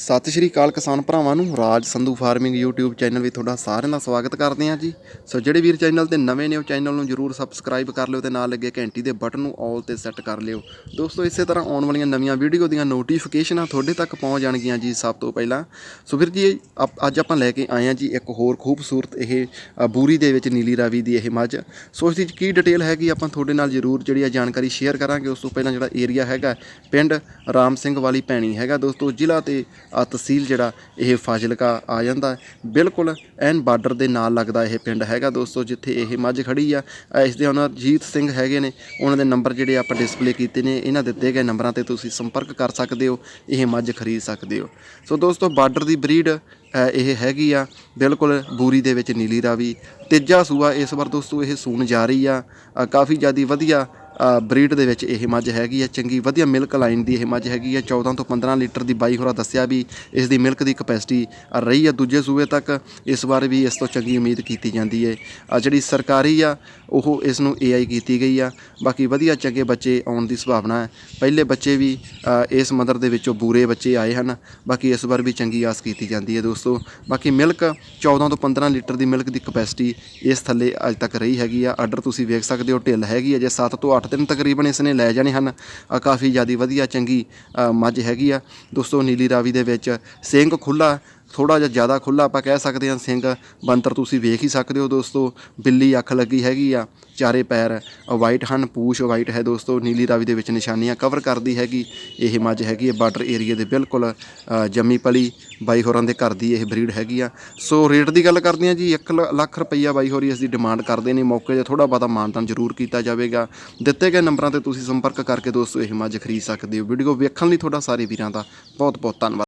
ਸਤਿ ਸ਼੍ਰੀ ਅਕਾਲ ਕਿਸਾਨ ਭਰਾਵਾਂ ਨੂੰ, Raj Sandhu farming YouTube channel ਵਿੱਚ ਤੁਹਾਡਾ ਸਾਰਿਆਂ ਦਾ ਸਵਾਗਤ ਕਰਦੇ ਹਾਂ ਜੀ। ਸੋ ਜਿਹੜੇ ਵੀਰ ਚੈਨਲ ਤੇ ਨਵੇਂ ਨੇ, ਉਹ ਚੈਨਲ ਨੂੰ ਜਰੂਰ ਸਬਸਕ੍ਰਾਈਬ ਕਰ ਲਿਓ ਤੇ ਨਾਲ ਲੱਗੇ ਘੰਟੀ ਦੇ ਬਟਨ ਨੂੰ ਆਲ ਤੇ ਸੈੱਟ ਕਰ ਲਿਓ। ਦੋਸਤੋ, ਇਸੇ ਤਰ੍ਹਾਂ ਆਉਣ ਵਾਲੀਆਂ ਨਵੀਆਂ ਵੀਡੀਓ ਦੀਆਂ ਨੋਟੀਫਿਕੇਸ਼ਨਾਂ ਤੁਹਾਡੇ ਤੱਕ ਪਹੁੰਚ ਜਾਣਗੀਆਂ ਜੀ ਸਭ ਤੋਂ ਪਹਿਲਾਂ। ਸੋ ਵੀਰ ਜੀ ਅਪ- ਅੱਜ ਆਪਾਂ ਲੈ ਕੇ ਆਏ ਹਾਂ ਜੀ ਇੱਕ ਹੋਰ ਖੂਬਸੂਰਤ ਇਹ ਬੂਰੀ ਦੇ ਵਿੱਚ ਨੀਲੀ ਰਾਵੀ ਦੀ ਇਹ ਮੱਝ। ਸੋ ਇਸ ਦੀ ਕੀ ਡਿਟੇਲ ਹੈਗੀ ਆਪਾਂ ਤੁਹਾਡੇ ਨਾਲ ਜਰੂਰ ਜਿਹੜੀ ਆ ਜਾਣਕਾਰੀ ਸ਼ੇਅਰ ਕਰਾਂਗੇ। ਉਸ ਤੋਂ ਪਹਿਲਾਂ ਜਿਹੜਾ ਏਰੀਆ ਹੈਗਾ, ਪਿੰਡ ਰਾਮ ਸਿੰਘ ਵਾਲੀ ਭੈਣੀ ਹੈਗਾ। ਦੋਸਤੋ, ਜ਼ਿਲ੍ਹਾ ਤੇ ਆ ਤਹਿਸੀਲ ਜਿਹੜਾ ਇਹ ਫਾਜ਼ਿਲਕਾ ਆ ਜਾਂਦਾ ਬਿਲਕੁਲ ਐਨ ਬਾਰਡਰ ਦੇ ਨਾਲ ਲੱਗਦਾ ਇਹ ਪਿੰਡ ਹੈਗਾ ਦੋਸਤੋ, ਜਿੱਥੇ ਇਹ ਮੱਝ ਖੜੀ ਆ। ਇਸ ਦੇ ਉਹਨਾਂ ਜੀਤ ਸਿੰਘ ਹੈਗੇ ਨੇ। ਉਹਨਾਂ ਦੇ ਨੰਬਰ ਜਿਹੜੇ ਆਪਾਂ ਡਿਸਪਲੇ ਕੀਤੇ ਨੇ, ਇਹਨਾਂ ਦਿੱਤੇ ਗਏ ਨੰਬਰਾਂ ਤੇ ਤੁਸੀਂ ਸੰਪਰਕ ਕਰ ਸਕਦੇ ਹੋ, ਇਹ ਮੱਝ ਖਰੀਦ ਸਕਦੇ ਹੋ। ਸੋ ਦੋਸਤੋ, ਬਾਰਡਰ ਦੀ ਬਰੀਡ ਇਹ ਹੈਗੀ ਆ। ਬਿਲਕੁਲ ਬੂਰੀ ਦੇ ਵਿੱਚ ਨੀਲੀ ਰਾਵੀ। ਤੀਜਾ ਸੂਆ ਇਸ ਵਾਰ ਦੋਸਤੋ, ਇਹ ਸੂਣ ਜਾ ਰਹੀ ਆ। ਕਾਫੀ ਜਿਆਦੀ ਵਧੀਆ ਬਰੀਡ ਦੇ ਵਿੱਚ ਇਹ ਮੱਝ ਹੈਗੀ ਹੈ। ਚੰਗੀ ਵਧੀਆ ਮਿਲਕ ਲਾਈਨ ਦੀ ਇਹ ਮੱਝ ਹੈਗੀ ਹੈ। 14 ਤੋਂ 15 ਲੀਟਰ ਦੀ ਬਾਈ ਹੋਰਾ ਦੱਸਿਆ ਵੀ ਇਸ ਦੀ ਮਿਲਕ ਦੀ ਕਪੈਸਿਟੀ ਰਹੀ ਹੈ। ਦੂਜੇ ਸੂਬੇ ਤੱਕ ਇਸ ਵਾਰ ਵੀ ਇਸ ਤੋਂ ਚੰਗੀ ਉਮੀਦ ਕੀਤੀ ਜਾਂਦੀ ਹੈ। ਜਿਹੜੀ ਸਰਕਾਰੀ ਆ ਉਹ ਇਸ ਨੂੰ ਏਆਈ ਕੀਤੀ ਗਈ ਆ। ਬਾਕੀ ਵਧੀਆ ਚੰਗੇ ਬੱਚੇ ਆਉਣ ਦੀ ਸੰਭਾਵਨਾ ਹੈ। ਪਹਿਲੇ ਬੱਚੇ ਵੀ ਇਸ ਮਦਰ ਦੇ ਵਿੱਚੋਂ ਬੂਰੇ ਬੱਚੇ ਆਏ ਹਨ। ਬਾਕੀ ਇਸ ਵਾਰ ਵੀ ਚੰਗੀ ਆਸ ਕੀਤੀ ਜਾਂਦੀ ਹੈ ਦੋਸਤੋ। ਬਾਕੀ ਮਿਲਕ 14 ਤੋਂ 15 ਲੀਟਰ ਦੀ ਮਿਲਕ ਦੀ ਕਪੈਸਿਟੀ ਇਸ ਥੱਲੇ ਅੱਜ ਤੱਕ ਰਹੀ ਹੈਗੀ ਆ। ਆਰਡਰ ਤੁਸੀਂ ਵੇਖ ਸਕਦੇ ਹੋ, ਢਿੱਲ ਹੈਗੀ ਹੈ ਜੇ 7 ਤੋਂ 8 ਦਿਨ ਤਕਰੀਬਨ ਇਸ ਨੇ ਲੈ ਜਾਣੇ ਹਨ ਕਾਫੀ ਜਿਆਦੀ ਵਧੀਆ ਚੰਗੀ ਮੱਝ ਹੈਗੀ ਆ। ਦੋਸਤੋ ਨੀਲੀ ਰਾਵੀ ਦੇ ਵਿੱਚ ਸਿੰਘ ਖੁੱਲਾ ਥੋੜਾ ਜਿਹਾ ਜ਼ਿਆਦਾ ਖੁੱਲਾ ਆਪਾਂ ਕਹਿ ਸਕਦੇ ਹਾਂ ਸਿੰਘ, ਬੰਤਰ ਤੁਸੀਂ ਵੇਖ ਹੀ ਸਕਦੇ ਹੋ ਦੋਸਤੋ, ਬਿੱਲੀ ਅੱਖ ਲੱਗੀ ਹੈਗੀ ਆ, ਚਾਰੇ ਪੈਰ ਵਾਈਟ ਹਨ, ਪੂਛ ਵਾਈਟ ਹੈ ਦੋਸਤੋ, ਨੀਲੀ ਰਾਵੀ ਦੇ ਵਿੱਚ ਨਿਸ਼ਾਨੀਆਂ ਕਵਰ ਕਰਦੀ ਹੈਗੀ, ਇਹ ਮੱਝ ਹੈਗੀ ਹੈ ਬਾਰਡਰ ਏਰੀਆ ਦੇ ਬਿਲਕੁਲ ਜੰਮੀ ਪਲੀ ਬਾਈ ਹੋਰਾਂ ਦੇ ਘਰ ਦੀ ਇਹ ਬਰੀਡ ਹੈਗੀ ਆ। ਸੋ ਰੇਟ ਦੀ ਗੱਲ ਕਰਦੇ ਹਾਂ ਜੀ 1 ਲੱਖ ਰੁਪਈਆ ਬਾਈ ਹੋਰੀ ਇਸ ਦੀ ਡਿਮਾਂਡ ਕਰਦੇ ਨੇ, ਮੌਕੇ 'ਤੇ ਥੋੜਾ ਬਹੁਤਾ ਮਾਨਤਾਨ ਜ਼ਰੂਰ ਕੀਤਾ ਜਾਵੇਗਾ। ਦਿੱਤੇ ਗਏ ਨੰਬਰਾਂ ਤੇ ਤੁਸੀਂ ਸੰਪਰਕ ਕਰਕੇ ਦੋਸਤੋ ਇਹ ਮੱਝ ਖਰੀਦ ਸਕਦੇ ਹੋ। ਵੀਡੀਓ ਵੇਖਣ ਲਈ ਤੁਹਾਡਾ ਸਾਰੇ ਵੀਰਾਂ ਦਾ ਬਹੁਤ ਬਹੁਤ ਧੰਨਵਾਦ।